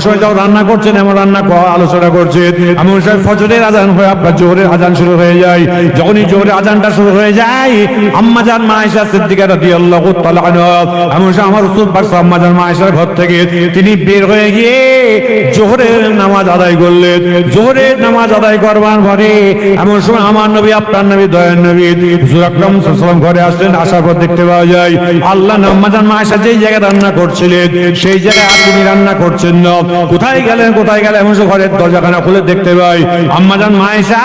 সময় ঘর তিনি বের হয়ে গিয়ে জোহরের নামাজ আদায় করলেন। জোহরের নামাজ আদায় করবার পরে এমন সময় আমার নবী, আপনার নবী, দয়ার নবী, হুজুর ঘরে আসলেন, আসার পর দেখতে পাওয়া যায়, আল্লাহ আম্মা জান মায়েশা যেই জায়গায় রান্না করছিলেন, সেই জায়গায় আর তিনি রান্না করছেন না। কোথায় গেলেন কোথায় গেলেন? এমন সময় ঘরের দরজাখানা খুলে দেখতে পাই। আম্মাজান মায়েশা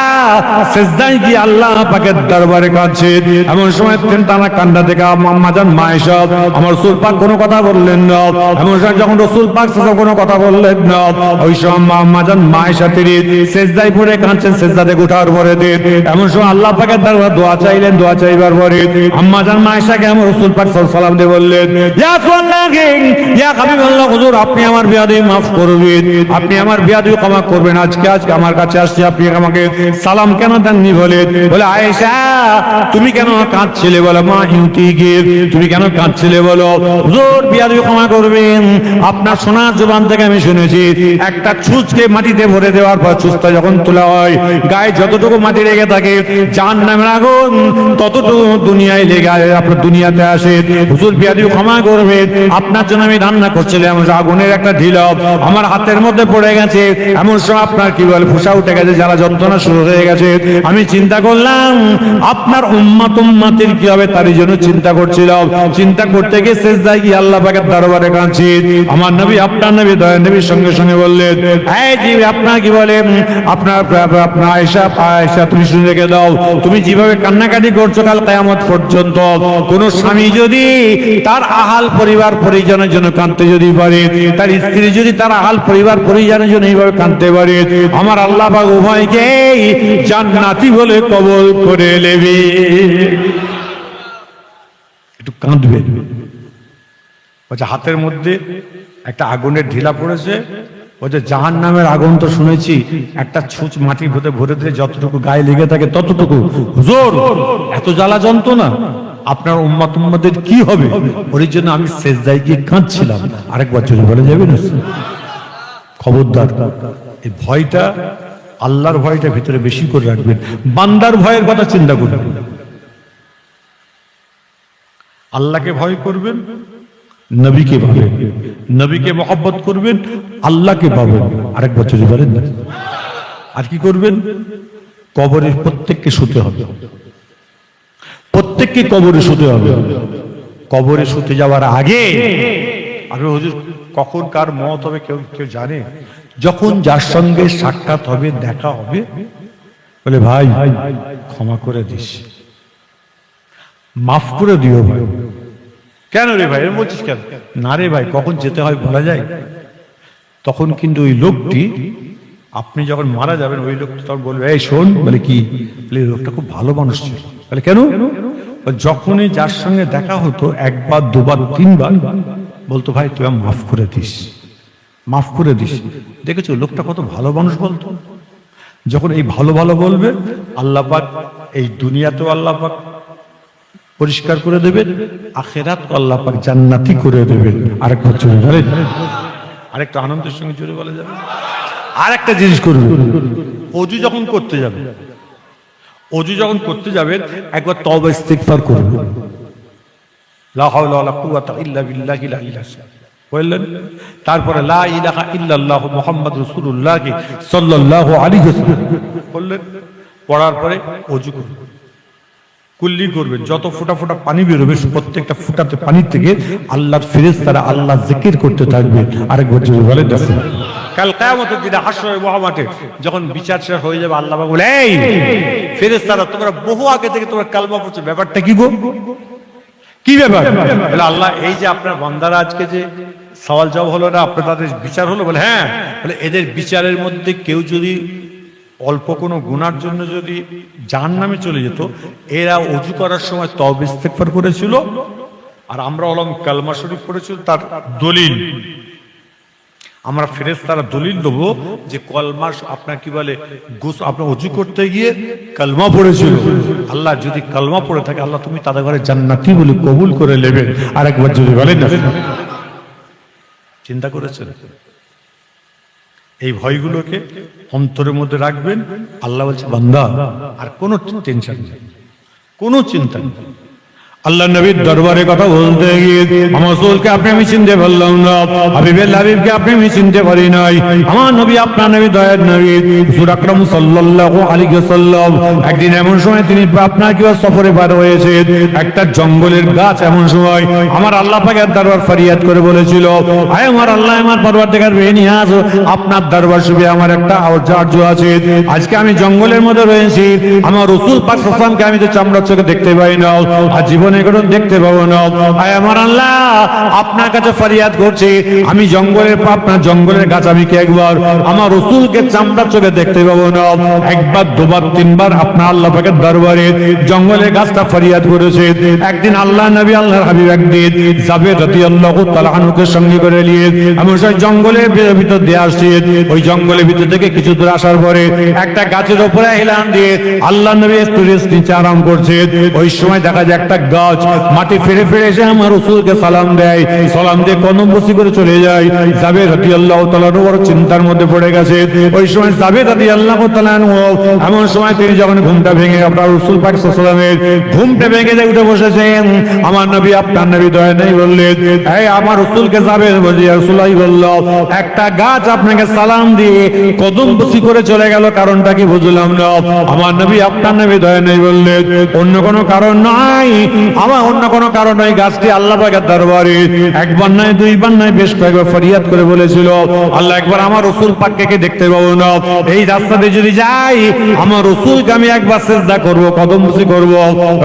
সেজদায় কি আল্লাহ পাকের দরবারে কাঁদছে এমন সময় তিনি টানা কান্না থেকে আম্মাজান মায়েশা, আমার রসুল পাক কোনো কথা বললেন না। এমন সময় যখন রসুল পাক সাল্লাল্লাহু কোনো কথা বললেন না, ওই সময় আম্মা আম্মাজান মায়েশা তিনি সেজদায় পড়ে কাঁদছেন সেজদা থেকে ওঠার পরে দিন এমন সময় আল্লাহ পাকের দরবারে দোয়া চাইলেন, দোয়া চাইবার পরে আম্মাজান মায়েশাকে আমার রসুল পাক সালাম দিয়ে বললেন, ইয়া রাসূলুল্লাহ ইয়া হাবিবাল্লাহ, হুজুর, আপনি আমার বিয়াদি মাফ করবেন। আপনি আমার বিয়াদি ক্ষমা করবেন। আজকে আজকে আমার কাছে আসছে, আপনি আমাকে সালাম কেন দেননি বলে? আয়েশা, তুমি কেন কাঁদছিলে বলো? মা ইউতি গিয়ে তুমি কেন কাঁদছিলে বলো? হুজুর বিয়াদি ক্ষমা করবেন। আপনার সোনার জবান থেকে আমি শুনেছি, একটা ছুঁচকে মাটিতে ভরে দেওয়ার পর ছুঁচটা যখন তোলা হয়, গায়ে যতটুকু মাটি লেগে থাকে, যার নামের আগুন ততটুকু দুনিয়ায় লেগে আপনার দুনিয়াতে আসে। হুজুর বিয়াদি ক্ষমা করবেন। আপনার জন্য আমি রান্না করছিলাম। আগুনের একটা ঢিল আমার হাতের মধ্যে পড়ে গেছে। এমন সময় আপনার কি বলে, ফুসা উঠে গেছে যারা যন্ত্রণা শুরু হয়ে গেছে। আমি চিন্তা করলাম, আপনার উম্মাত উম্মাতির কি হবে, তারই জন্য চিন্তা করছিলাম। চিন্তা করতে গিয়ে শেষ যায় কি আল্লাহ পাকের দরবারে কাঁদছি। আমার নবী, আপনার নবী দয়া নবীর সঙ্গে সঙ্গে বললেন, এই জি আপনার কি বলে, আপনার আপনার আয়েশা আয়েশা, তুমি শুনে রেখে দাও। তুমি যেভাবে কান্নাকাটি করছ কাল কেয়ামত পর্যন্ত, কোন স্বামী যদি তার আহাল পরিবার পরিজনের জন্য কাঁদতে যদি পারে, তার স্ত্রী যদি তার আহাল পরিবার পরিজনের জন্য এইভাবে কাঁদতে পারে। আমার আল্লাহ পাক উভয়কেই জান্নাতি বলে কবল করে নেবে। একটু কাঁদবে। বলছে হাতের মধ্যে একটা আগুনের ঢিলা পড়েছে বলছে জাহান নামের আগুন তো শুনেছি, একটা ছুঁচ মাটি ভরে ভরে দিয়ে যতটুকু গায়ে লেগে থাকে ততটুকু। হুজুর, এত জ্বালা যন্ত্রণা। আপনার উম্মাত উম্মাদের কি হবে? ওর জন্য আমি শেষ গিয়ে কাঁদছিলাম। আরেকবার যদি বলে যাবে না? খবরদার, এই ভয়টা আল্লাহর ভয়টা ভিতরে বেশি করে রাখবেন। বান্দার ভয়ের কথা চিন্তা করবেন। আল্লাহকে ভয় করবেন, নবীকে পাবেন নবীকে মহব্বত করবেন, আল্লাহকে পাবেন আরেক বছর আর কি করবেন? কবরের প্রত্যেককে শুতে হবে। প্রত্যেককে কবরে শুতে হবে। কবরে শুতে যাওয়ার আগে আমি হুজুর, কখন কার মত হবে কেউ কেউ জানে? যখন যার সঙ্গে সাক্ষাৎ হবে, দেখা হবে, বলে, ভাই, ক্ষমা করে দিস। মাফ করে দিও ভাই। কেন রে ভাই? বলছিস কেন? না রে ভাই, কখন যেতে হয় বলা যায়? তখন কিন্তু ওই লোকটি, আপনি যখন মারা যাবেন, ওই লোকটি তখন বলবে, এই শোন। বলে, কি? বলে লোকটা খুব ভালো মানুষ ছিল। বলে, কেন? যখনই যার সঙ্গে দেখা হতো, একবার, দুবার, তিনবার, বলতো, ভাই, তুই মাফ করে দিস, মাফ করে দিস। দেখেছ, লোকটা কত ভালো মানুষ বলতো। যখন এই ভালো ভালো বলবে, আল্লাহ পাক, এই দুনিয়াতেও আল্লাহ পাক পরিষ্কার করে দেবেন আখেরাত আল্লাহ পাক জান্নাতি করে দেবেন আরেক বছর বলেন আরেকটা আনন্দের সঙ্গে জুড়ে বলা যাবে। আর একটা জিনিস করবে, অজু যখন করতে যাবে অজু যখন করতে যাবেন একবার তওবা ইস্তিগফার করবে। লা তারপরে লা ইলাহা পড়ার পরে অজু করবেন কুল্লি করবেন, যত ফোঁটা ফোঁটা পানি বেরোবে, প্রত্যেকটা ফুটাতে পানির থেকে আল্লাহর ফিরেজ তারা আল্লাহ জিকির করতে থাকবে। আরেক বছর বলে দেখুন কাল কেয়ামতের দিনে হাসর মহামাঠে যখন বিচার শেষ হয়ে যাবে, আল্লাহ বলে, এই ফেরেজ তারা তোমরা বহু আগে থেকে তোমরা কালমা পড়ছো। ব্যাপারটা কি গো? কি ব্যাপার? বলে, আল্লাহ, এই যে আপনার বান্দারা আজকে যে সওয়াল জবাব হলো না, আপনার তাদের বিচার হলো? বলে হ্যাঁ। বলে, এদের বিচারের মধ্যে কেউ যদি অল্প কোনো গুনার জন্য যদি জাহান নামে চলে যেত, এরা অজু করার সময় তব ইস্তেকফার করেছিল। আর আমরা হলাম কালমা শরীফ করেছিল তার দলিল। আমরা ফেরেস তারা দলিল দেবো যে কলমা আপনার কি বলে, গোস আপনার অজু করতে গিয়ে কালমা পড়েছিল। আল্লাহ যদি কালমা পড়ে থাকে, আল্লাহ তুমি তাদের ঘরে জান্নাতি বলে কবুল করে নেবে। আরেকবার যদি বলেন না। চিন্তা করেছেন? এই ভয়গুলোকে অন্তরের মধ্যে রাখবেন। আল্লাহ বলছে, বান্দা, আর কোনো টেনশন নেই। কোনো চিন্তা নেই। আল্লাহ নবীর দরবারে কথা বলতে গিয়ে আমার সোলকে আপনি আমি চিনতে পারলাম না, হাবিবের হাবিবকে আপনি আমি চিনতে পারি নাই। আমার নবী, আপনার নবী, দয়ার নবী, হুজুর আকরাম সাল্লাল্লাহু আলাইহি ওয়াসাল্লাম, একদিন এমন সময় তিনি আপনার কি সফরে বার হয়েছে, একটা জঙ্গলের গাছ এমন সময় আমার আল্লাহ পাকের দরবার ফরিয়াদ করে বলেছিল, আয় আমার আল্লাহ, আমার পরবার দেখার নিয়ে আসো আপনার দরবার শুভে আমার একটা আর্য আছে। আজকে আমি জঙ্গলের মধ্যে রয়েছি, আমার রসুল পাক সাল্লামকে আমি তো চামড়ার চোখে দেখতে পাই না। আর জীবনে কোনো দেখতে পাবো না। আপনার কাছে ফরিয়াদ করছি। আমি জঙ্গলের আপনার জঙ্গলের গাছ আমি কি একবার? আমার রসুলকে চামড়ার চোখে দেখতে পাবো না। একবার, দুবার, তিনবার আপনার আল্লাহ পাকের দরবারে জঙ্গলের গাছটা ফরিয়াদ করেছে। একদিন আল্লাহ নবী, আল্লাহর হাবিব একদিন যাবে রতি আল্লাহ তালাহানুকে সঙ্গে করে নিয়ে আমি সেই জঙ্গলের ভিতর দিয়ে আসছি। ওই জঙ্গলের ভিতর থেকে কিছু দূর আসার পরে একটা গাছের উপরে হেলান দিয়ে আল্লাহ নবী একটু রেস্ট নিচে আরাম করছে। ওই সময় দেখা যায় একটা গাছ, মাটি ফিরে ফিরে এসে আমার রসুলকে সালাম দেয়। সালাম দিয়ে কদম বসি করে চলে যায়। যাবে রতি আল্লাহ বড় চিন্তার মধ্যে পড়ে গেছে। ওই সময় যাবে রতি আল্লাহ তালান এমন সময় তিনি যখন ঘুমটা ভেঙে আপনার রসুল পাক সালামের ঘুমটা ভেঙে যায়, উঠে বসেছেন। আমার নবী, আপনার নবী দয়া নেই বললেন এই আমার রসুলকে যাবে বলি রসুলাই বলল একটা গাছ আপনাকে সালাম দিয়ে কদম বসি করে চলে গেল, কারণটা কি বুঝলাম না? আমার নবী, আপনার নবী দয়া নেই বললেন অন্য কোনো কারণ নাই। আমার অন্য কোনো কারণ নাই, গাছটি আল্লাহ পাকের দরবারে। একবার নয় দুইবার নয় বেশ কয়েকবার ফরিয়াদ করে বলেছিল, আল্লাহ একবার আমার রসুল পাককে দেখতে পাবো না। এই রাস্তাতে যদি যাই, আমার রসুলকে আমি একবার চেষ্টা করব কদম করব।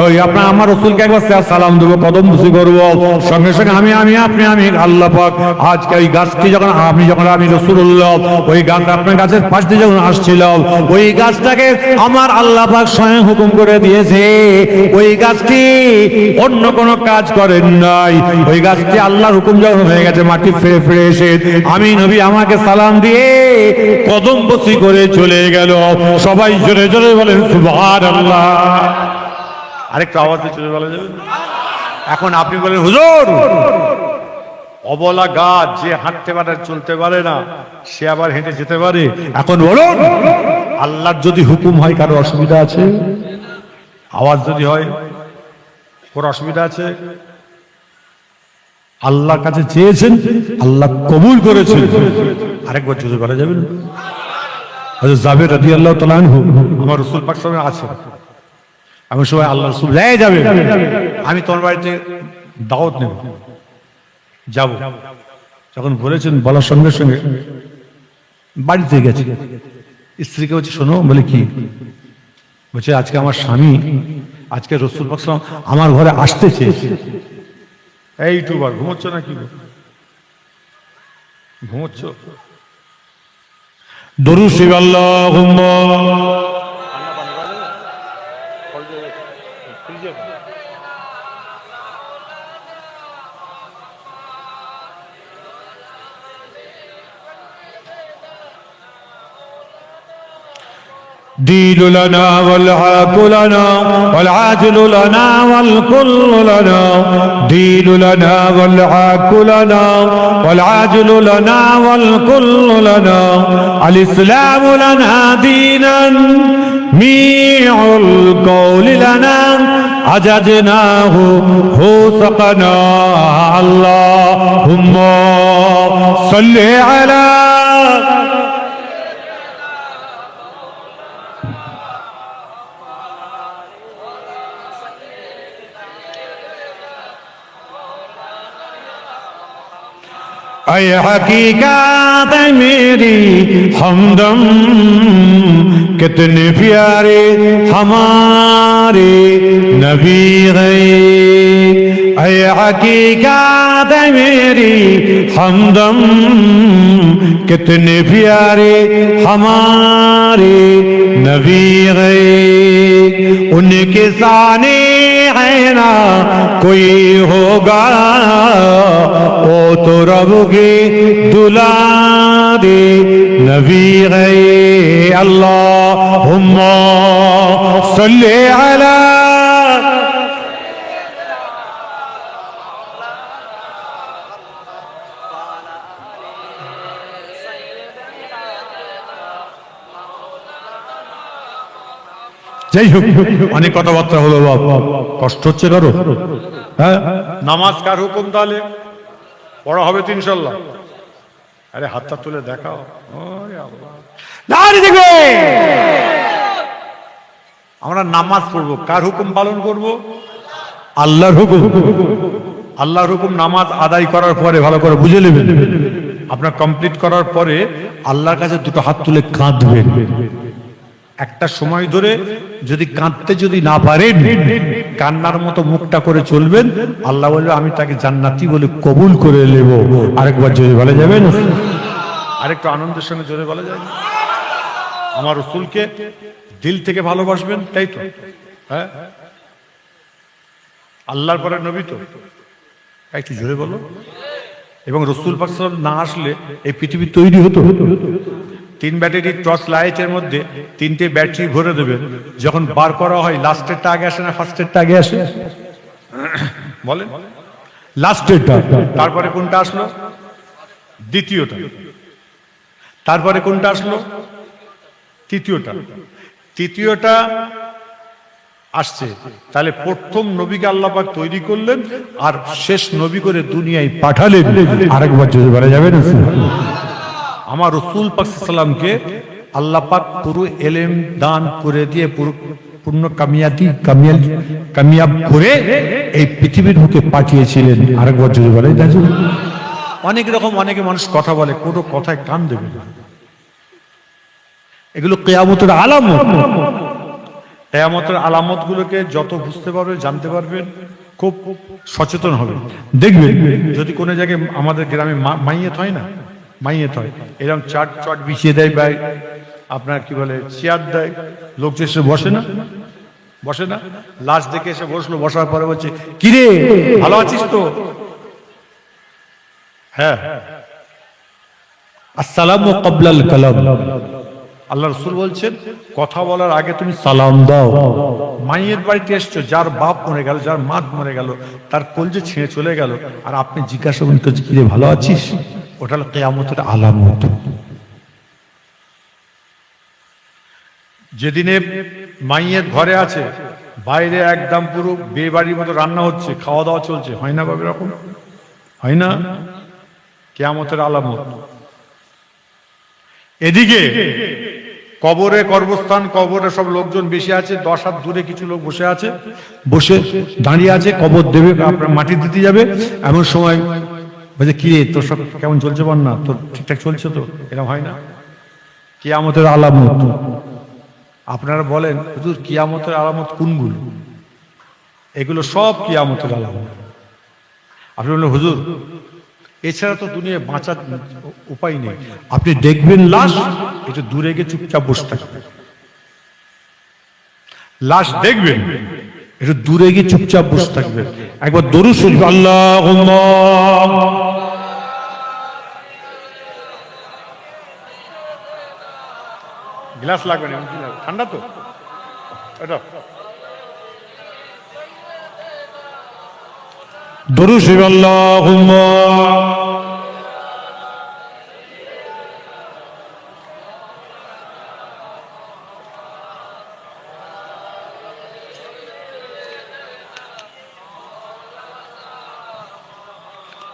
ওই আপনার, আমার রসুলকে একবার সালাম দেবো কদম করব। সঙ্গে সঙ্গে আমি আমি, আপনি, আমি, আল্লাহ পাক, আজকে ওই গাছটি যখন আমি যখন, আমি ওই গাছ আপনার গাছের পাশ দিয়ে যখন আসছিলাম, ওই গাছটাকে আমার আল্লাহ পাক স্বয়ং হুকুম করে দিয়েছে, ওই গাছটি অন্য কোন কাজ করেন নাই। ওই গাছটি আল্লাহর হুকুম যখন হয়ে গেছে, মাটি ফিরে ফিরে এসে আমি নবী আমাকে সালাম দিয়ে কদম বসি করে চলে গেল। সবাই জোরে জোরে বলেন, সুবহানাল্লাহ। আরেকটা আওয়াজে চলে বলা যাবে? এখন আপনি বলেন, হুজুর, অবলা গাছ যে হাঁটতে পারে, চলতে পারে না, সে আবার হেঁটে যেতে পারে। এখন বলুন, আল্লাহর যদি হুকুম হয়, কারও অসুবিধা আছে? আওয়াজ যদি হয় কোনো অসুবিধা আছে? আল্লাহর কাছে চেয়েছেন আল্লাহ কবুল করেছেন। আরেকবার যদি বলা যাবে না? হযরত জাবের রাদিয়াল্লাহু তাআলা আনহু। আমার রাসূল পাক সাল্লাল্লাহু আছে। আমি সবাই আল্লাহ রাসূল। যাই যাবে। আমি তোমার বাড়িতে দাওয়াত নেব। যাব। যখন বলেছেন বলার সঙ্গে সঙ্গে বাড়িতে গেছে। স্ত্রীকে বলছে শোনো বলে কি? বলছে আজকে আমার স্বামী আজকে রসুল পাকসালাম আমার ঘরে আসতে চেয়েছে। এই ইউটিউবার ঘুমোচ্ছ না কি? ঘুমোচ্ছ? দরু শিব دين لنا والعاق لنا والعاجل لنا والكل لنا. دين لنا والعاق لنا والعاجل لنا والكل لنا. الإسلام لنا دينا ميع القول لنا. عججناه هو سقنا اللهم صل على اے حقیقت میری ہمدم कितने प्यारे हमारे नबी हैं अय हकीकत मेरी हमदम कितने प्यारे हमारे नबी हैं उनके साने है ना कोई होगा ओ तो रब के दुलारे नबी गए अल्लाह اللهم صل على যাই হোক অনেক কথাবার্তা হলো কষ্ট হচ্ছে কারও? হ্যাঁ? নামাজ কার হুকুম তাহলে? পড়া হবে তিনশাল্লাহ আরে হাতটা তুলে দেখাও। আল্লাহ। দাঁড়িয়ে আমরা নামাজ পড়ব। কার হুকুম পালন করব? আল্লাহর হুকুম। আল্লাহর হুকুম নামাজ আদায় করার পরে ভালো করে বুঝে নেবেন। আপনার কমপ্লিট করার পরে আল্লাহর কাছে দুটো হাত তুলে কাঁদবেন। একটা সময় ধরে যদি কাঁদতে যদি না পারেন কান্নার মতো মুখটা করে চলবেন আল্লাহ বলবে আমি তাকে জান্নাতি বলে কবুল করে নেব। আরেকবার জোরে বলা যাবে না আরেকটু আনন্দের সঙ্গে জোরে বলা যায় না? আমার রসুলকে দিল থেকে ভালোবাসবেন, তাই তো? হ্যাঁ? আল্লাহর পরে নবী তো? একটু জোরে বলো। এবং রসুল পাক সাল্লাল্লাহু না আসলে এই পৃথিবী তৈরি হতো। তিন ব্যাটারি টর্চ লাইটের মধ্যে তিনটে ব্যাটারি ভরে দেবে। যখন বার করা হয় লাস্টেরটা আগে আসে না ফার্স্টেরটা আগে আসে? বলেন। লাস্টেরটা তারপরে কোনটা আসলো? দ্বিতীয়টা। তারপরে কোনটা আসলো? তৃতীয়টা। তৃতীয়টা আসছে। তাহলে প্রথম নবীকে আল্লাপাক তৈরি করলেন আর শেষ নবী করে দুনিয়ায় পাঠালেন। আরেকবার যদি বলা যাবে না আমার রসুল পাকসাল্লামকে আল্লাহ পাক পুরো এলেম দান করে দিয়ে পুরো পূর্ণ কামিয়াতি কামিয়াল কামিয়াব করে এই পৃথিবীর মুখে পাঠিয়েছিলেন। আরেকবার যদি বলে অনেক রকম অনেকে মানুষ কথা বলে কোনো কথায় কান দেবে না। এগুলো কেয়ামতের আলামত। কেয়ামতের আলামত গুলোকে যত বুঝতে পারবে জানতে পারবেন খুব সচেতন হবে। দেখবেন যদি কোনো জায়গায় আমাদের গ্রামে মাইয়েত হয় না মাইয়েত হয় এরকম চাট চট বিছিয়ে দেয় বা আপনার কি বলে চেয়ার দেয় লোক যে এসে বসে না? বসে না? লাশ দেখে এসে বসল বসার পরে বলছে কিরে ভালো আছিস তো? হ্যাঁ। আসসালামু কবলাল কালাম। আল্লাহ রসুল বলছেন, কথা বলার আগে তুমি সালাম দাও। মাইয়ের বাড়িতে এসছো, যার বাপ মরে গেল, যার মা মরে গেল, তার কলজে ছিঁড়ে চলে গেল, আর আপনি জিজ্ঞাসা করুন তো কিরে ভালো আছিস? ওটা হলো কেয়ামতের আলামত। যেদিনে মাইয়ের ঘরে আছে, বাইরে একদম পুরো বিয়ে বাড়ির মতো রান্না হচ্ছে খাওয়া দাওয়া চলছে, হয় না বাবা এরকম? হয় না? কেয়ামতের আলামত। এদিকে কবরে কর্মস্থান, কবরে সব লোকজন বেশি আছে, দশ হাত দূরে কিছু লোক বসে আছে। বসে দাঁড়িয়ে আছে, কবর দেবে, আপনার মাটি দিতে যাবে। এমন সময় বলছে কি রে, তোর সব কেমন চলছে বল না তোর ঠিকঠাক চলছে তো? এরকম হয় না? কিয়ামতের আলামত। আপনারা বলেন, হুজুর, কিয়ামতের আলামত কোনগুলো? এগুলো সব কিয়ামতের আলামত। আপনি বললেন হুজুর এছাড়া তো দুনিয়ায় বাঁচার উপায় নেই। আপনি দেখবেন লাশ একটু দূরে গিয়ে চুপচাপ বসে থাকবেন লাশ দেখবেন একটু দূরে গিয়ে চুপচাপ বসে থাকবেন একবার দরু শরীফ আল্লাহ গ্লাস লাগবে না? ঠান্ডা তো? এটা দরু শরীফ আল্লাহ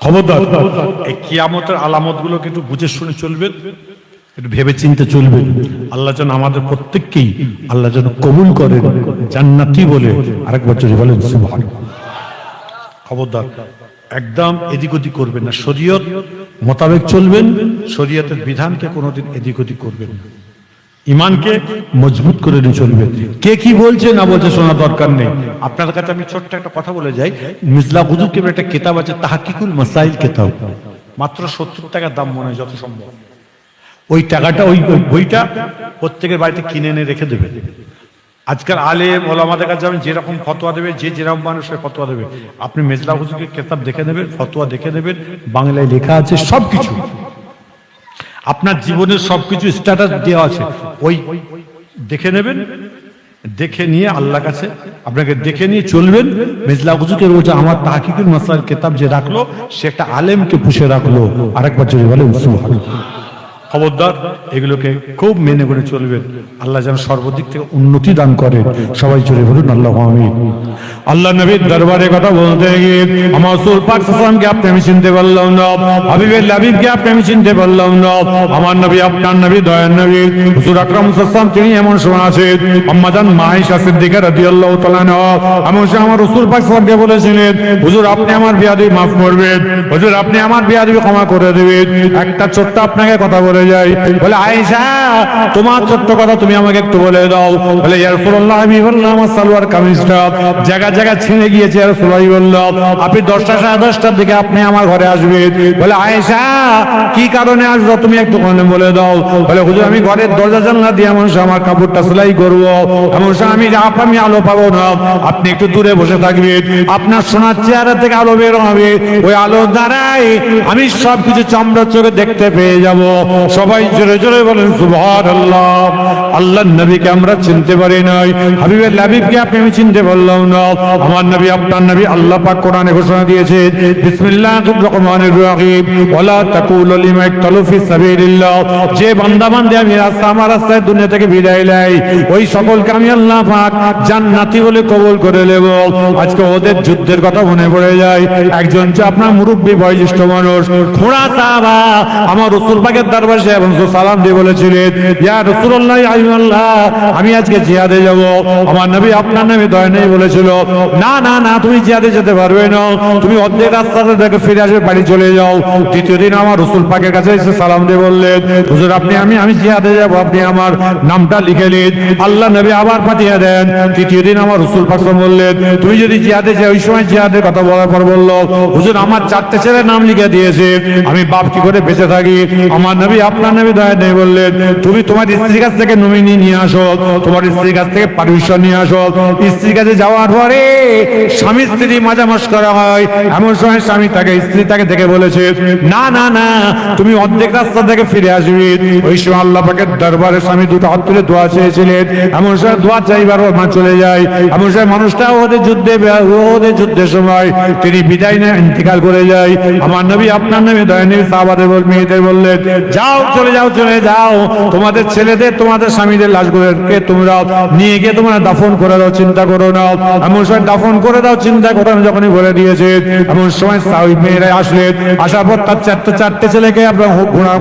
খবরদার। এই কিয়ামতের কিন্তু বুঝে শুনে চলবেন একটু ভেবে চিন্তে চলবেন আল্লাহ যেন আমাদের প্রত্যেককেই আল্লাহ যেন কবুল করেন, জান্নাতি বলে আরেক বছর বলেন সুবহান খবরদার, একদম এদিক ওদিক করবেন না। শরীয়ত মোতাবেক চলবেন, শরীয়তের বিধানকে কোনোদিন এদিক ওদিক করবেন না। ইমানকে মজবুত করে নিয়ে চলবে কে কি বলছে না বলছে শোনা দরকার নেই। আপনার কাছে আমি ছোট্ট একটা কথা বলে যাই। মিজলা কেবল একটা কেতাব আছে, তাহাকিকুল মাসাইল কেতাব। মাত্র সত্তর টাকার দাম মনে হয় যত সম্ভব। ওই টাকাটা, ওই বইটা প্রত্যেকের বাড়িতে কিনে এনে রেখে দেবে আজকাল আলেম, ওলামাদের কাছে আমি যেরকম ফতোয়া দেবে, যে যেরকম মানুষের ফতোয়া দেবে। আপনি মেজলা হুজুরকে কেতাব দেখে নেবেন, ফতোয়া দেখে নেবেন, বাংলায় লেখা আছে সব কিছু আপনার জীবনের সবকিছু স্ট্যাটাস দেওয়া আছে। ওই দেখে নেবেন, দেখে নিয়ে আল্লাহ কাছে আপনাকে দেখে নিয়ে চলবেন। মেজলা হুজুকে বলছে, আমার তাহকিকুল মাসাইল কেতাব যে রাখল, সে একটা আলেমকে পুষে রাখল। আরেকবার যদি বলে সুবহানাল্লাহ। খবরদার, এগুলোকে খুব মেনে করে চলবেন। আল্লাহ যেন সর্বদিক থেকে উন্নতি দান করে। সবাই চলে বলুন, আল্লাহ আমিন। আল্লাহ নবীর দরবারে কথা বলতে গিয়ে আমার সুল পাক সালামকে আপনি আমি চিনতে পারলাম না, হাবিবের লাবিবকে আপনি আমি চিনতে পারলাম না, আমার নবী, আপনার নবী, দয়ার নবী, হুজুর আকরাম সাল্লাম তিনি এমন সময় আছেন আম্মাজান মাইশা সিদ্দিকা রাদিয়াল্লাহু তাআলা না এমন সময় আমার রাসূল পাক সাল্লামকে বলেছিলেন, হুজুর আপনি আমার বিয়াদি মাফ করবেন, হুজুর আপনি আমার বিয়াদি ক্ষমা করে দেবেন, একটা ছোট্ট আপনাকে কথা বলে যাই, বলে, আয়েশা, তোমার ছোট্ট কথা তুমি আমাকে একটু বলে দাও, বলে, ইয়া রাসূলুল্লাহ, আমি বললাম আমার সালোয়ার কামিজটা, জায়গা জায়গা ছিঁড়ে গিয়েছে, আর রাসূলুল্লাহ বলল, আপনি দশটা সাড়ে দশটার দিকে আপনি আমার ঘরে আসবেন বলে, আয়েশা, কি কারণে আসব তুমি একটু বলে দাও? বলে, হুজুর, আমি ঘরের দরজা জানলা দিয়ে এমন আমার কাপড়টা সেলাই করব। এমন আমি আমি আলো পাবো না। আপনি একটু দূরে বসে থাকবেন। আপনার সোনার চেহারা থেকে আলো বের হবে। ওই আলো দ্বারাই আমি সব কিছু চামড়ার চোখে দেখতে পেয়ে যাব। সবাই জোরে জোরে বলেন সুবহান আল্লাহ আল্লাহ নবীকে আমরা চিনতে পারি নাই। হাবিবের লাবিবকে আপনি আমি চিনতে পারলাম না। আমার নবী, আপনার নবী আল্লাহ পাক কোরআনে ঘোষণা দিয়েছে বিসমিল্লাহির রহমানির রহিম, ওয়ালা তাকুলু লিমা ইয়াকতালু ফি সাবিলিল্লাহ। যে বান্দা বান্দে আমি রাস্তা, আমার রাস্তায় দুনিয়া থেকে বিদায় লাই ওই সকলকে আমি আল্লাহ পাক জান্নাতি বলে কবুল করে নেব। আজকে ওদের যুদ্ধের কথা মনে পড়ে যায়, একজন যে আপনার মুরব্বী বয়োজ্যেষ্ঠ মানুষ, খোঁড়া সাহাবা, আমার রসুল পাকের দরবারে সে এবং সালাম দিয়ে বলেছিলেন, ইয়া রসুল্লাহ আল্লাহ আমি আজকে জিহাদে যাব। আমার নবী আপনার নামে দয়া নেই বলেছিল না না না, তুমি জিহাদে যেতে পারবে না। তুমি অর্ধেক রাস্তাতে দেখে ফিরে আসবে, বাড়ি চলে যাও। দ্বিতীয় দিন আমার রসুল পাকের কাছে এসে সালাম দিয়ে বললেন, হুজুর, আপনি, আমি আমি জিহাদে যাব, আপনি আমার নামটা লিখে নিন। আল্লাহ নবী আবার পাঠিয়ে দেন। তৃতীয় দিন আমার রসুল পাক বললেন, তুমি যদি জিহাদে যাও, ওই সময় জিহাদের কথা বলার পর বলল, হুজুর, আমার চারটে ছেলের নাম লিখে দিয়েছে। আমি বাপ কি করে বেঁচে থাকি? আমার নবী, আপনার নবী দয়া নেই বললেন, তুমি তোমার স্ত্রীর কাছ থেকে নমিনি নিয়ে আসো, তোমার স্ত্রীর কাছ থেকে পারমিশন নিয়ে আসো। স্ত্রীর কাছে যাওয়ার পরে স্বামী স্ত্রী মাঝামাস করা হয়। এমন সময় স্বামী তাকে, স্ত্রী তাকে দেখে বলেছে, না না না, তুমি অর্ধেক রাস্তা থেকে ফিরে আসবি। ওই সময় আল্লাহ পাকের দরবারে স্বামী দুটো হাত তুলে দোয়া চেয়েছিলেন। এমন সময় দোয়া চাইবার মা চলে যায়। এমন সময় মানুষটা ওদের যুদ্ধে, ওদের যুদ্ধের সময় তিনি বিদায় নেয়, ইন্তিকাল করে যায়। আমার নবী আপনার নবী দয়া নবী সাহাবাদের বল, মেয়েদের বললেন, যাও, চলে যাও চলে যাও। তোমাদের ছেলেদের, তোমাদের স্বামীদের লাশগুলোকে তোমরা নিয়ে গিয়ে তোমরা দাফন করে দাও চিন্তা করো না। এমন সময় দাফন করে দাও, চিন্তা না, যখনই বলে দিয়েছে। এমন সময় ওই মেয়েরা আসলেন আসার পর তার চারটে চারটে ছেলেকে আপনার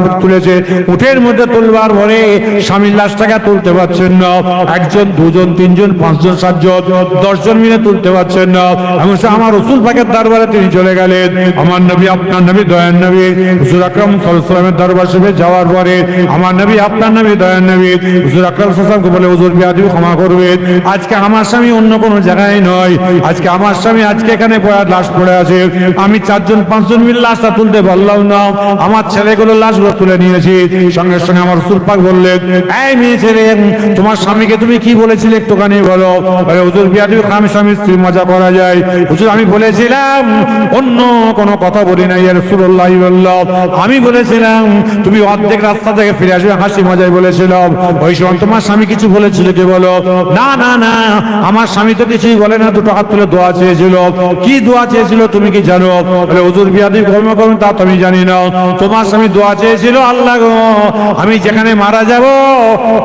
মধ্যে তুলেছে। উঠের মধ্যে তুলবার পরে স্বামীর লাশটাকে তুলতে পারছেন না। একজন, দুজন, তিনজন, পাঁচজন, সাতজন, দশজন মিলে তুলতে পারছেন না। এমন আমার রসুল পাকের দরবারে তিনি চলে গেলেন। আমার নবী, আপনার নবী দয়ান নবী, হুজুর আকরম সাল্লামের দরবার শিবে যাওয়ার পরে আমার নবী, আপনার নবী দয়ান নবী, হুজুর আকরম সাল্লামকে বলে, হুজুর বিয়াদি, ক্ষমা করবেন। আজকে আমার স্বামী অন্য কোনো জায়গায় নয়। আজকে আমার স্বামী আজকে এখানে পড়ে লাশ পড়ে আছে। আমি চারজন, পাঁচজন মিলে লাশটা তুলতে পারলাম না। আমার ছেলেগুলো লাশগুলো তুলে নিয়েছি। সঙ্গে সঙ্গে আমার রসুল পাক বললেন, এই মেয়ে ছেলে, তোমার স্বামীকে তুমি কি বলেছিলে একটুখানি বলো? বলে, হুজুর বিয়াদি আমি স্বামী, স্ত্রী মজা করা যায়। হুজুর, আমি বলেছিলাম, অন্য কোনো কথা বলি নাই রসুল্লাহ আমি বলেছিলাম, তুমি অর্ধেক রাস্তা থেকে ফিরে আসবে, হাসি মজায় বলেছিলাম। ওই সময় তোমার স্বামী কিছু বলেছিল কি বলো? না না না, আমার স্বামী তো কিছুই বলে না দুটো হাত তুলে দোয়া চেয়েছিল। কি দোয়া চেয়েছিল তুমি কি জানো? বলে, হুজুর বিয়াদি কর্ম করুন, তা তুমি জানি না। তোমার স্বামী দোয়া চেয়েছিল, আল্লাহ আমি যেখানে মারা যাব,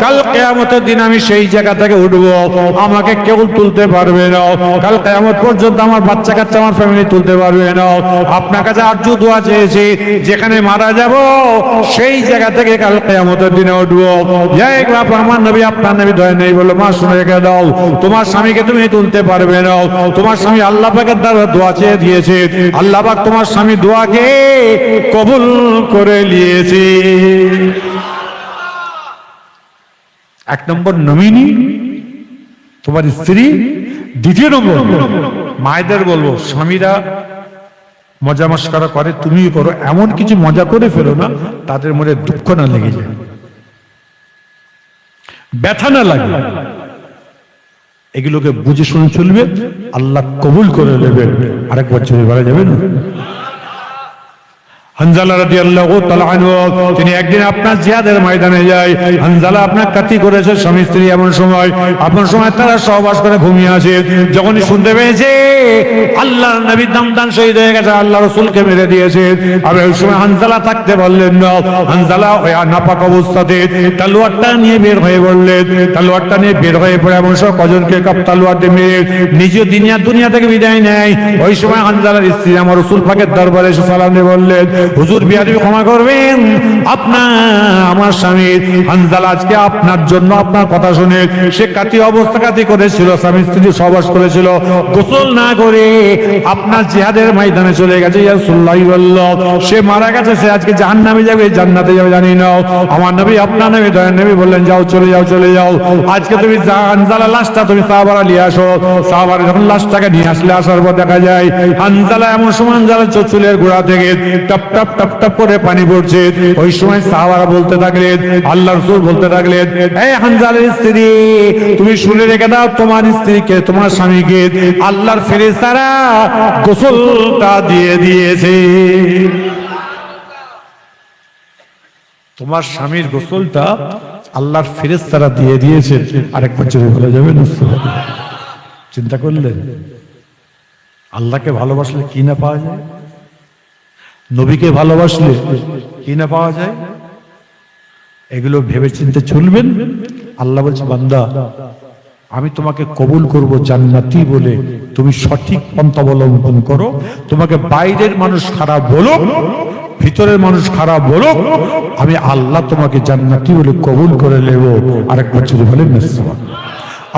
কাল কেয়ামতের দিন আমি সেই জায়গা থেকে উঠবো। আমাকে কেউ তুলতে পারবে না। কাল কেয়ামত পর্যন্ত আমার বাচ্চা কাচ্চা, আমার ফ্যামিলি তুলতে পারবে না। আপনার কাছে আর্য দোয়া চেয়েছি, যেখানে মারা যাব, সেই জায়গা থেকে কাল কেয়ামতের দিনে উঠবো। আমার নবী, আপনার নবী দয়া নেই বলল মা শুনে রেখে দাও। তোমার স্বামীকে তুমি তুলতে পারবে না তোমার স্বামী আল্লাহ পাকের দ্বারা দোয়া চেয়ে দিয়েছে। আল্লাহ পাক তোমার স্বামী দোয়াকে কবুল করে নিয়েছে। এক নম্বর নমিনি, তোমার স্ত্রী। দ্বিতীয় নম্বর, মায়েদের বলব, স্বামীরা মজা মস্করা করে তুমিও করো। এমন কিছু মজা করে ফেলো না, তাদের মনে দুঃখ না লেগে যায়। ব্যথা না লাগে। এগুলোকে বুঝে শুনে চলবে আল্লাহ কবুল করে নেবেন আরেকবার চলে বেড়া যাবে না। হানজালা তাআলা আনহু, তিনি একদিন আপনার জিহাদের ময়দানে যায়। হানজালা আপনার কাতি করেছে স্বামী স্ত্রী এমন সময় এমন সময় তারা সহবাস করে ঘুমিয়ে আসে। যখনই শুনতে পেয়েছে, আল্লাহর নবী দামদান শহীদ হয়ে গেছে, আল্লাহ রাসূলকে মেরে দিয়েছে। আর ওই সময় হানজালা থাকতে বললেন, না, হানজালা ওই নাপাক অবস্থাতে তলোয়ারটা নিয়ে বের হয়ে বললেন। তলোয়ারটা নিয়ে বের হয়ে পড়ে এমন সব কজনকে কাপ তলোয়ার দিয়ে মেরে নিজে দুনিয়া দুনিয়া থেকে বিদায় নেয়। ওই সময় হানজালার স্ত্রী আমার রসুল পাকের দরবারে এসে সালাম দিয়ে বললেন হুজুর বিহারি ক্ষমা করবেন। আপনার আমার স্বামী হানজালা আজকে আপনার জন্য আপনার কথা শুনে সে কাতি অবস্থা কাতি করেছিল, স্বামী স্ত্রী সবাস করেছিল। গোসল না করে আপনার জিহাদের ময়দানে চলে গেছে সে মারা গেছে, সে আজকে জাহান্নামে যাবে, জান্নাতে যাবে, জানি না। আমার নবী, আপনার নবী, দয়ার নবী বললেন, যাও, চলে যাও চলে যাও। আজকে তুমি হানজালা লাশটা তুমি সাহাবারা নিয়ে আসো। সাহাবারা যখন লাশটাকে নিয়ে আসলে, আসার পর দেখা যায়, হানজালা এমন সময় হানজালা চুলের গোড়া থেকে টপ টপ টপ টপ করে পানি পড়ছে ওই সময় সাহাবারা বলতে থাকলেন আল্লাহ রসুল বলতে থাকলেন এই হানজালের স্ত্রী, তুমি শুনে রেখে দাও তোমার স্ত্রীকে, তোমার স্বামীকে। আল্লাহর ফেরেস্তারা গোসলটা দিয়ে দিয়েছে। তোমার স্বামীর গোসলটা আল্লাহর ফেরেস্তারা দিয়ে দিয়েছে। আরেকবার চলে বলা যাবে চিন্তা করলেন? আল্লাহকে ভালোবাসলে কি না পাওয়া যায়? নবীকে ভালোবাসলে কি না পাওয়া যায়? এগুলো ভেবে চিন্তে চলবেন। আল্লাহ বলছে, বান্দা, আমি তোমাকে কবুল করব জান্নাতি বলে। তুমি সঠিক পন্থা অবলম্বন করো। তোমাকে বাইরের মানুষ খারাপ বলো ভিতরের মানুষ খারাপ বলো আমি আল্লাহ তোমাকে জান্নাতি বলে কবুল করে নেব। আরেকবার যদি বলে নিশ্চয়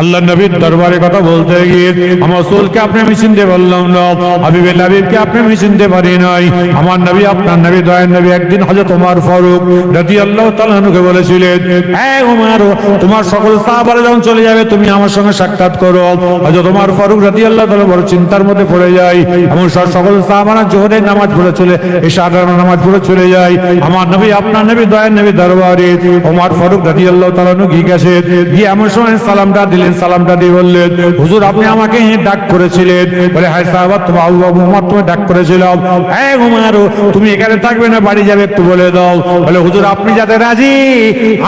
আল্লাহ নবীর দরবারে কথা বলতে গিয়ে আমার সোলকে আপনি আমি চিনতে বললাম না, হাবিবের নবীকে আপনি আমি চিনতে পারি নাই। আমার নবী, আপনার নবী, দয়ার নবী একদিন হযরত ওমর ফারুক রাদিয়াল্লাহু তাআলাকে বলেছিলেন হ্যাঁ ওমর তোমার সকল সাহাবারা যখন চলে যাবে, তুমি আমার সঙ্গে সাক্ষাৎ করো। হযরত ওমর ফারুক আল্লাহ তাআলা বড় চিন্তার মধ্যে পড়ে যায়, এমন সব সকল সাহাবারা জোহরের নামাজ পড়ে চলে, এশার নামাজ পড়ে চলে যায়। আমার নবী, আপনার নবী, দয়ার নবী দরবারে ওমর ফারুক আল্লাহ তাআলা গিয়ে গেছে, গিয়ে এমন সময় সালামটা দিলেন সালামটা দিয়ে বললেন, হুজুর, আপনি আমাকে ডাক করেছিলেন। বলে, হায় সাহাবাত তোমার আবু বাবু উমর তুমি ডাক করেছিলাম। হ্যাঁ উমার তুমি এখানে থাকবে না, বাড়ি যাবে, একটু বলে দাও। বলে, হুজুর, আপনি যাতে রাজি,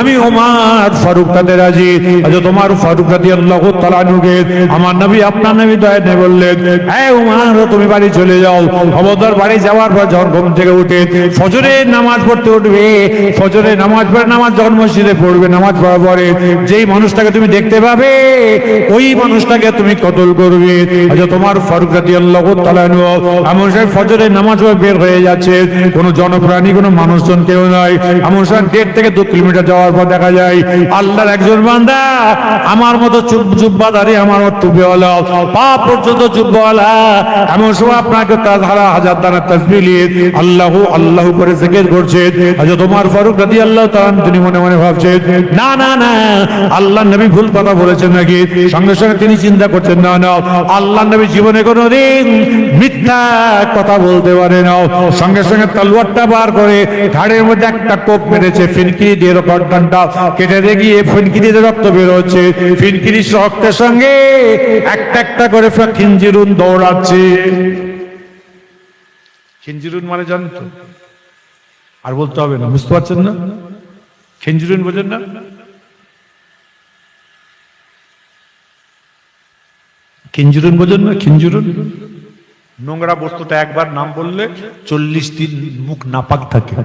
আমি ওমার ফারুক তাতে রাজি। আচ্ছা তোমার ফারুক রাজি আল্লাহ তালানুকে আমার নবী, আপনার নবী দয়া নেই বললেন হ্যাঁ উমার তুমি বাড়ি চলে যাও। খবরদার বাড়ি যাওয়ার পর যখন ঘুম থেকে উঠে ফজরের নামাজ পড়তে উঠবে ফজরের নামাজ পড়ে, নামাজ যখন মসজিদে পড়বে, নামাজ পড়ার পরে যেই মানুষটাকে তুমি দেখতে পাবে ওই মানুষটাকে তুমি কতল করবে? আচ্ছা তোমার ফারুক রাজি আল্লাহ তালানু সময় ফজরের নামাজ বের হয়ে যাচ্ছে। কোনো জনপ্রাণী, কোনো মানুষজন কেউ নাই। এমন সময় দেড় থেকে দু কিলোমিটার যাওয়ার পর দেখা যায়, আল্লাহর একজন বান্দা আমার মতো চুপ জুব্বাদারি আমার মতো টুপিওয়ালা পা পর্যন্ত জুব্বাওয়ালা এমন সময় আপনাকে তার হাজার দানা তসবি নিয়ে আল্লাহ আল্লাহ করে জিকির করছে। আচ্ছা তোমার ফারুক রাজি আল্লাহ তিনি মনে মনে ভাবছেন না না না আল্লাহ নবী ভুল কথা বলেছেন নাকি? সঙ্গে সঙ্গে তিনি চিন্তা করছেন, না না আল্লাহ নবী জীবনে কোনো কোনোদিন মিথ্যা কথা বলতে পারে না। সঙ্গে সঙ্গে তলোয়ারটা বার করে ঘাড়ের মধ্যে একটা কোপ মেরেছে, ফিনকিরি দিয়ে গর্দানটা কেটে দিয়ে গিয়ে ফিনকিরি দিয়ে রক্ত বের হচ্ছে। ফিনকিরি রক্তের সঙ্গে একটা একটা করে খিঞ্জিরুন দৌড়াচ্ছে। খিঞ্জিরুন মানে জানেন আর বলতে হবে না, বুঝতে পারছেন না? খিঞ্জিরুন বোঝেন না? খিঞ্জুরুন বোঝেন না খিঞ্জুরুন নোংরা বস্তুটা একবার নাম বললে চল্লিশ দিন মুখ নাপাক থাকে।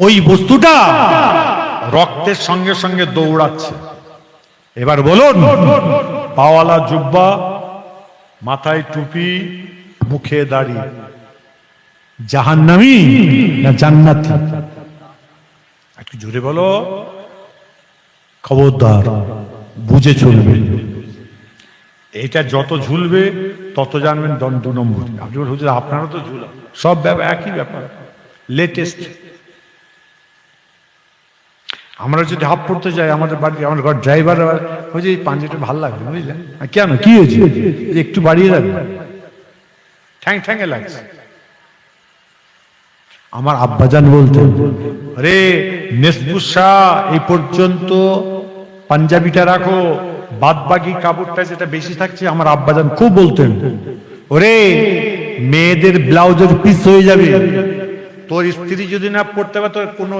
ওই বস্তুটা রক্তের সঙ্গে সঙ্গে দৌড়াচ্ছে। এবার বলুন, পাওয়ালা জুব্বা, মাথায় টুপি, মুখে দাড়ি, জাহান্নামি না জান্নাতি? একটু জোরে বলো। খবরদার, বুঝে চলবে। এটা যত ঝুলবে, তত জানবেন দন- দু নম্বর। আপনি হুজুর, আপনারও তো ঝুলা সব ব্যাপার একই ব্যাপার। লেটেস্ট আমরা যদি হাফ পড়তে যাই, আমাদের বাড়ি আমার ঘর ড্রাইভার বলছে এই পাঞ্জাটা ভালো লাগবে, বুঝলেন? কেন? কি হয়েছে? একটু বাড়িয়ে রাখবে ঠ্যাং ঠ্যাঙে লাগছে। আমার আব্বাজান বলতেন রে নেসবুসা এই পর্যন্ত পাঞ্জাবিটা রাখো। বাদ বাকি কাপড়টা যেটা বেশি থাকছে, আমার আব্বাজান খুব বলতেন, ওরে, মেয়েদের ব্লাউজের পিস হয়ে যাবে। তোর স্ত্রী যদি না পড়তে পারে, তোর কোনো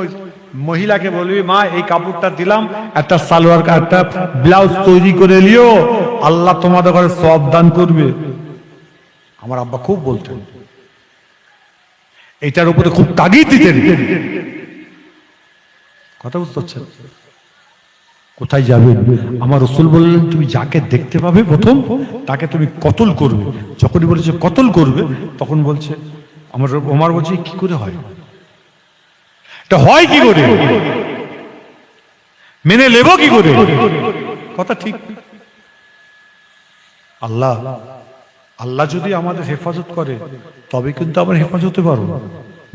মহিলাকে বলবি, মা, এই কাপড়টা দিলাম, একটা সালোয়ার, একটা ব্লাউজ তৈরি করে নিও, আল্লাহ তোমাদের ঘরে সব দান করবে। আমার আব্বা খুব বলতেন। এটার উপরে খুব তাগিদ দিতেন। কথা বুঝতে পারছেন? কোথায় যাবে? আমার রসুল বললেন, তুমি যাকে দেখতে পাবে প্রথম, তাকে তুমি কতল করবে? যখনই বলেছে, কতল করবে? তখন বলছে, আমার ওমার বলছে, কি করে হয়? এটা হয় কি করে? মেনে নেব কি করে? কথা ঠিক। আল্লাহ আল্লাহ যদি আমাদের হেফাজত করে তবে কিন্তু আমরা হেফাজত পারব।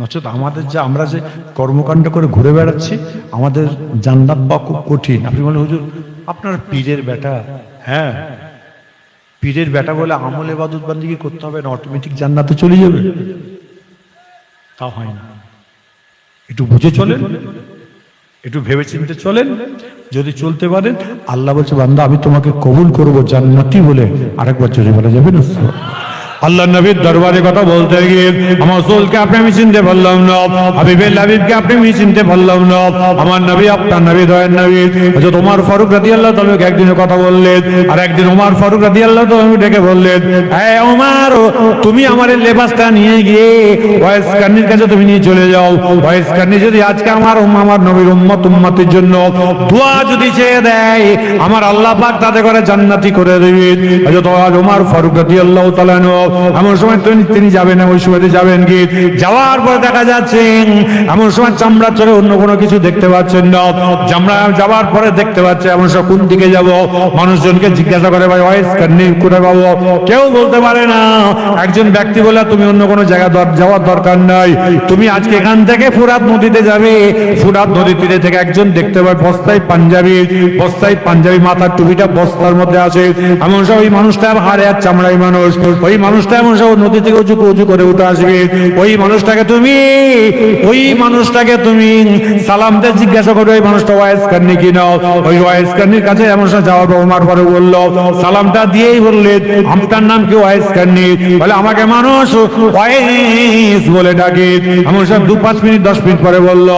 নচেত আমাদের যে আমরা যে কর্মকাণ্ড করে ঘুরে বেড়াচ্ছি, আমাদের জান্নাত বা খুব কঠিন। আপনি বলেন, হুজুর, আপনার পীরের বেটা হ্যাঁ পীরের বেটা বলে আমল এবাদত বান্দিকে করতে হবে না অটোমেটিক জান্নাতে চলে যাবে? তা হয় না। একটু বুঝে চলেন, একটু ভেবে চিনতে চলেন, যদি চলতে পারেন, আল্লাহ বলছে, বান্দা, আমি তোমাকে কবুল করব জান্নাতি বলে আরেকবার চলে বলা যাবে না? আল্লাহ নবীর দরবারে কথা বলতে গিয়ে আমার সোলকে আপনি আমি চিনতে পারলাম না, হাবিবের হাবিবকে আপনি আমি চিনতে পারলাম না, আমার নবী, আপনার নবী, দয়ের নবী, হযরত ওমর ফারুক আল্লাহ তাআলা একদিন কথা বললেন, আর একদিন ওমর ফারুক রাদিয়াল্লাহু তাআলা ডেকে বললেন হ্যাঁ তুমি আমার লেবাসটা নিয়ে গিয়ে ওয়াইস কান্নির কাছে তুমি নিয়ে চলে যাও, ওয়াইস কান্নি যদি আজকে আমার আমার নবীর উম্মত, উম্মতের জন্য দোয়া যদি চেয়ে দেয়, আমার আল্লাহ পাক তাদের করে জান্নাতি করে দেবে। হযরত ওমর ফারুক রাদিয়াল্লাহু তাআলা এমন সময় তিনি যাবেন ওই সময়তে যাবেন কি যাওয়ার পর দেখা যাচ্ছে, এমন সময় চামড়া চড়ে অন্য কোনো কিছু দেখতে পাচ্ছেন না। চামড়া যাওয়ার পরে দেখতে পাচ্ছে, এমন সময় কোন দিকে যাব? মানুষজনকে জিজ্ঞাসা করে, ভাই, ওয়াইস কান্নি করে পাবো? কেউ বলতে পারে না। একজন ব্যক্তি বলে, তুমি অন্য কোনো জায়গা যাওয়ার দরকার নাই। তুমি আজকে এখান থেকে ফুরাত নদীতে যাবে। ফুরাত নদী তীরে থেকে একজন দেখতে পাবে বস্তায় পাঞ্জাবি বস্তায় পাঞ্জাবি মাথার টুপিটা বস্তার মধ্যে আছে। এমন সব ওই মানুষটা হারে আর চামড়াই মানুষ। ওই মানুষটা এমন সব নদী থেকে উঁচু উঁচু করে উঠে আসবে। ওই মানুষটাকে তুমি, ওই মানুষটাকে তুমি সালামতে জিজ্ঞাসা করবে ওই মানুষটা ওয়াইস কান্নি কি নাও ওই ওয়াইস কান্নির কাছে এমন সময় যাওয়ার পর ওমার পরে বলল, সালামটা দিয়েই বললেন আপনার নাম কি ওয়াইস কান্নি বলে, আমাকে মানুষ ওয়াইস বলে ডাকে। এমন সব দু পাঁচ মিনিট, দশ মিনিট পরে বলল,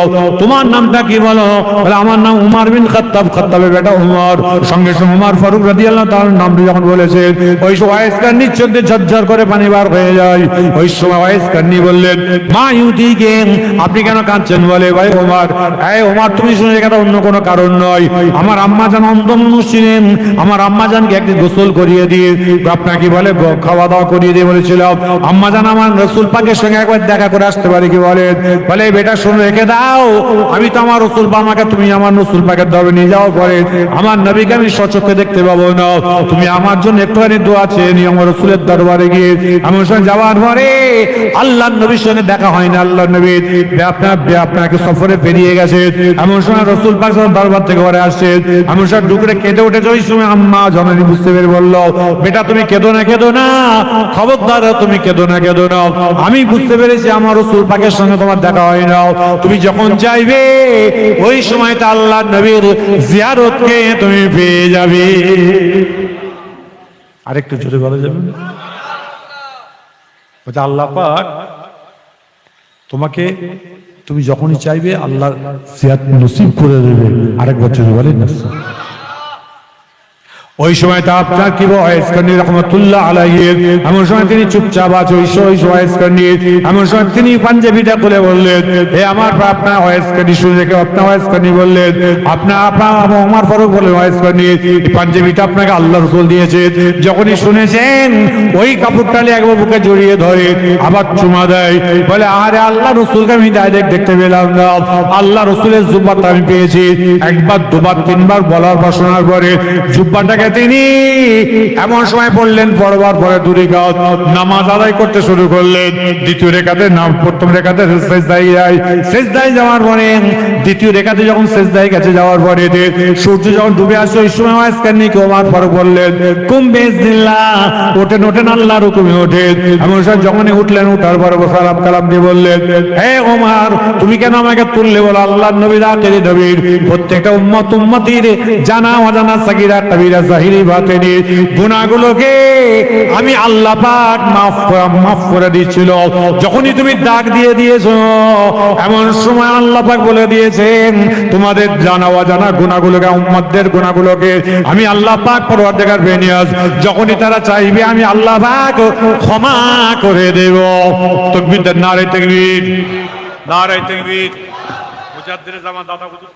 তোমার নামটা কি বলো? বলে, আমার নাম উমার বিন খাত্তাব, খাত্তাবের বেটা উমর। সঙ্গে সঙ্গে উমার ফারুক রাদিয়াল্লাহু তাআলা নামটি যখন বলেছে, ওই সময় ওয়াইস কান্নির চোখ ঝরঝর করে পানি বার হয়ে যায়। ওই সময় ওয়াইস কান্নি বললেন, মা ইউটি গেম, আপনি কেন কাঁদছেন? বলে, ভাই ওমার, এই ওমার, তুমি শুনে কথা অন্য কোনো কারণ নয়। আমার আম্মা জান অন্ধ মানুষ ছিলেন আমার আম্মা জানকে একদিন গোসল করিয়ে দিয়ে আপনাকে বলে খাওয়া দাওয়া করিয়ে দিয়ে বলেছিল। আম্মা জান আমার রসুল পাকের সঙ্গে একবার দেখা করে আসতে পারি কি বলে? বলে বেটা, শুনে রেখে দাও, আমি তো আমার রসুল পা আমাকে, তুমি আমার রসুল পাকের দরবে নিয়ে যাও পরে। আমার নবীকে আমি সচক্ষে দেখতে পাবো না। তুমি আমার জন্য একটুখানি দোয়া চেয়ে নিও, আমার রসুলের দরবারে গিয়ে। সময় সময় সময় আমি বুঝতে পেরেছি আমার রসুল পাকের সঙ্গে তোমার দেখা হয় না। তুমি যখন চাইবে, ওই সময়টা আল্লাহ নবীর জিয়ারতকে তুমি পেয়ে যাবে। আরেকটু জোরে বলা যাবে? বলছে, আল্লাহ পাক তোমাকে তুমি যখনই চাইবে আল্লাহ সিয়াত নসিব করে দেবে। আরেক বছর বলে ওই সময়টা আপনার কি ওয়াইস কান্নি রহমতুল্লাহ আলাইহি? এমন সময় তিনি চুপচাপ আছে, ওই সময় ওয়াইস কান্নি এমন সময় তিনি পাঞ্জাবিটা খুলে বললেন, হে আমার আপনার ওয়াইস কান্নি শুনে রেখে আপনার ওয়াইস কান্নি বললেন, আপনার আপনার আমার ফারুক বললেন ওয়াইস কান্নি এই পাঞ্জাবিটা আপনাকে আল্লাহ রসুল দিয়েছে। যখনই শুনেছেন, ওই কাপড়টা নিয়ে একবার বুকে জড়িয়ে ধরে, আবার চুমা দেয়। বলে আরে আল্লাহ রসুলকে আমি ডাইরেক্ট দেখতে পেলাম না। আল্লাহ রসুলের জুব্বাটা আমি পেয়েছি। একবার, দুবার, তিনবার বলার পর পরে জুব্বাটাকে তিনি এমন সময় পড়লেন, পড়বার পরে দুরি গাছ নামাজ আদায় করতে শুরু করলেন। দ্বিতীয় রেখাতে নাম, প্রথম রেখাতে শেষ দায় যায়। শেষ দায় যাওয়ার পরে, দ্বিতীয় রেখাতে যখন শেষ দায় গেছে, যাওয়ার পরে সূর্য যখন ডুবে আসে, ওই সময় আজকাল কি ওমার পরে বললেন, কুম বেশ দিল্লা ওঠেন ওঠেন আল্লাহর হুকুমে ওঠেন এমন সময় যখনই উঠলেন, উঠার পরে সালাম কালাম দিয়ে বললেন, হে ওমার, তুমি কেন আমাকে তুললে বলো? আল্লাহ নবীর আখেরি নবীর প্রত্যেকটা উম্মত উম্মতির জানা অজানা সাকিরা কবিরা জাহিরি বাতেনি। গুনাহগুলোকে আমি আল্লাহ পাক মাফ মাফ করে দিচ্ছিল যখনই তুমি ডাক দিয়ে দিয়েছ, এমন সময় আল্লাহ পাক বলে দিয়েছেন, তোমাদের জানা অজানা গুনাহগুলোকে উম্মতদের গুণাগুলোকে আমি আল্লাহ পাক পরওয়ারদিগার বেনিয়াজ যখনই তারা চাইবে, আমি আল্লাহ পাক ক্ষমা করে দেব। তকবীর নারে তকবীর। নারে তকবীর। মুজাদ্দিদ জামান দাদা হুজুর।